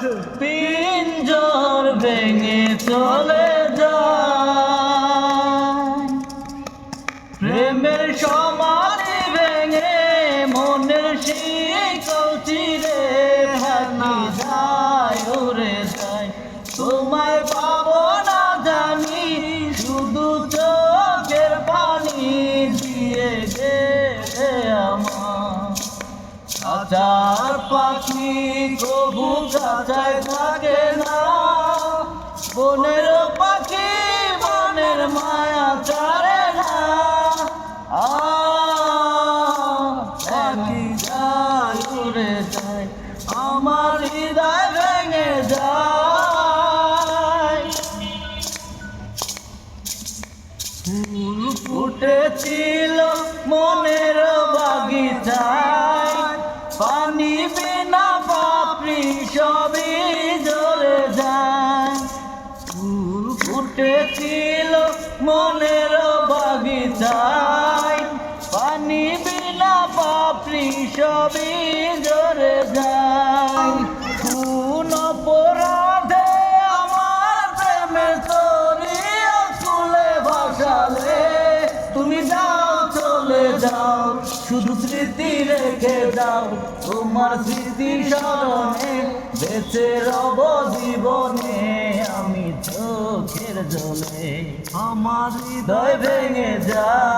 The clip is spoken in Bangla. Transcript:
তিন পিঞ্জর ভেঙে চলে যায়। প্রেমের সমাধি ভেঙে মনের শিকল চিরে ভাঙা যা পাখি কবু কাছায় থাকে না। বনের পাখি বনের মায়া চারে না। পাখি যায়, উড়ে যায়, আমার হৃদয় ভেঙে যায়। ফুল ফুটেছিল সবই জ্বলে যায়। ফুল ফুটেছিল মনের বাগিচায়। পানি বিনা পাপড়ি সবে জ্বলে যায়। যাও, শুধু স্মৃতি রেখে যাও। তোমার স্মৃতি স্মরণে বেঁচে রব জীবনে, আমি চোখের জলে আমার হৃদয় ভেঙে যায়